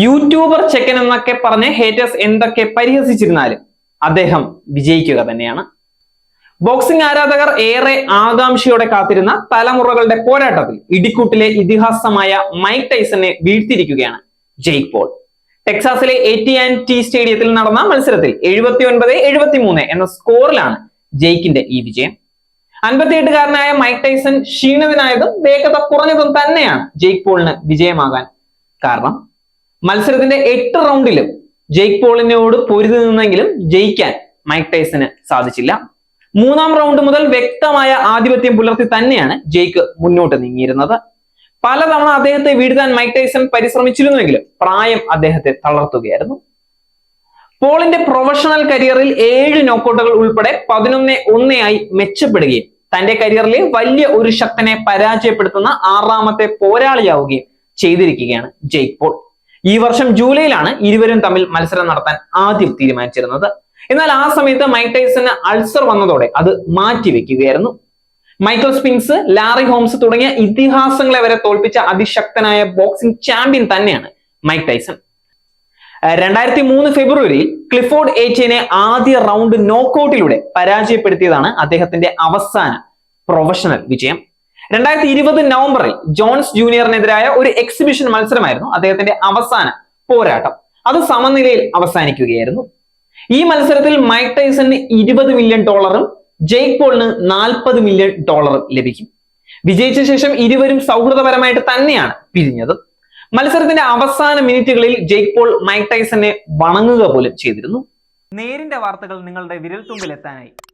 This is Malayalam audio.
യൂട്യൂബർ ചെക്കൻ എന്നൊക്കെ പറഞ്ഞ് ഹേറ്റേഴ്സ് എന്തൊക്കെ പരിഹസിച്ചിരുന്നാലും അദ്ദേഹം വിജയിക്കുക തന്നെയാണ്. ബോക്സിംഗ് ആരാധകർ ഏറെ ആകാംക്ഷയോടെ കാത്തിരുന്ന തലമുറകളുടെ പോരാട്ടത്തിൽ ഇടിക്കൂട്ടിലെ ഇതിഹാസമായ മൈക്ക് ടൈസനെ വീഴ്ത്തിയിരിക്കുകയാണ് ജെയ്ക് പോൾ. ടെക്സാസിലെ എറ്റി ആൻഡ് ടി സ്റ്റേഡിയത്തിൽ നടന്ന മത്സരത്തിൽ എഴുപത്തി ഒൻപത് എഴുപത്തി മൂന്ന് എന്ന സ്കോറിലാണ് ജെയ്ക്കിന്റെ ഈ വിജയം. അൻപത്തിയെട്ടുകാരനായ മൈക്ക് ടൈസൺ ക്ഷീണിതനായതും വേഗത കുറഞ്ഞതും തന്നെയാണ് ജെയ്ക് പോളിന് വിജയമാകാൻ കാരണം. മത്സരത്തിന്റെ എട്ട് റൗണ്ടിലും ജെയ്ക്ക് പോളിനോട് പൊരുതി നിന്നെങ്കിലും ജയിക്കാൻ മൈക്ക് ടൈസന് സാധിച്ചില്ല. മൂന്നാം റൗണ്ട് മുതൽ വ്യക്തമായ ആധിപത്യം പുലർത്തി തന്നെയാണ് ജെയ്ക്ക് മുന്നോട്ട് നീങ്ങിയിരുന്നത്. പലതവണ അദ്ദേഹത്തെ വീഴ്ത്താൻ മൈക്ക് ടൈസൺ പരിശ്രമിച്ചിരുന്നുവെങ്കിലും പ്രായം അദ്ദേഹത്തെ തളർത്തുകയായിരുന്നു. പോളിന്റെ പ്രൊഫഷണൽ കരിയറിൽ ഏഴ് നോക്കൗട്ടുകൾ ഉൾപ്പെടെ പതിനൊന്ന് ഒന്നയായി മെച്ചപ്പെടുകയും തന്റെ കരിയറിലെ വലിയ ഒരു ശക്തനെ പരാജയപ്പെടുത്തുന്ന ആറാമത്തെ പോരാളിയാവുകയും ചെയ്തിരിക്കുകയാണ് ജെയ്ക്ക് പോൾ. ഈ വർഷം ജൂലൈയിലാണ് ഇരുവരും തമ്മിൽ മത്സരം നടത്താൻ ആദ്യം തീരുമാനിച്ചിരുന്നത്. എന്നാൽ ആ സമയത്ത് മൈക്ക് ടൈസന് അൾസർ വന്നതോടെ അത് മാറ്റിവെക്കുകയായിരുന്നു മൈക്കിൾ സ്പിൻസ് ലാറി ഹോംസ് തുടങ്ങിയ ഇതിഹാസങ്ങളെ വരെ തോൽപ്പിച്ച അതിശക്തനായ ബോക്സിംഗ് ചാമ്പ്യൻ തന്നെയാണ് മൈക്ക് ടൈസൺ. രണ്ടായിരത്തി മൂന്ന് ഫെബ്രുവരിയിൽ ക്ലിഫോർഡ് ഏച്ചിനെ ആദ്യ റൗണ്ട് നോക്കൌട്ടിലൂടെ പരാജയപ്പെടുത്തിയതാണ് അദ്ദേഹത്തിന്റെ അവസാന പ്രൊഫഷണൽ വിജയം. രണ്ടായിരത്തി ഇരുപത് നവംബറിൽ ജോൺസ് ജൂനിയറിനെതിരായ ഒരു എക്സിബിഷൻ മത്സരമായിരുന്നു അദ്ദേഹത്തിന്റെ അവസാന പോരാട്ടം. അത് സമനിലയിൽ അവസാനിക്കുകയായിരുന്നു. ഈ മത്സരത്തിൽ മൈക്ക് ടൈസണിന് ഇരുപത് മില്യൺ ഡോളറും ജെയ്ക്ക് പോളിന് നാൽപ്പത് മില്യൺ ഡോളറും ലഭിക്കും. വിജയിച്ച ശേഷം ഇരുവരും സൗഹൃദപരമായിട്ട് തന്നെയാണ് പിരിഞ്ഞത്. മത്സരത്തിന്റെ അവസാന മിനിറ്റുകളിൽ ജെയ്ക്ക് പോൾ മൈക്ക് ടൈസനെ വണങ്ങുക പോലും ചെയ്തിരുന്നു. നേരിന്റെ വാർത്തകൾ നിങ്ങളുടെ വിരൽത്തുമ്പിൽ എത്താനായി.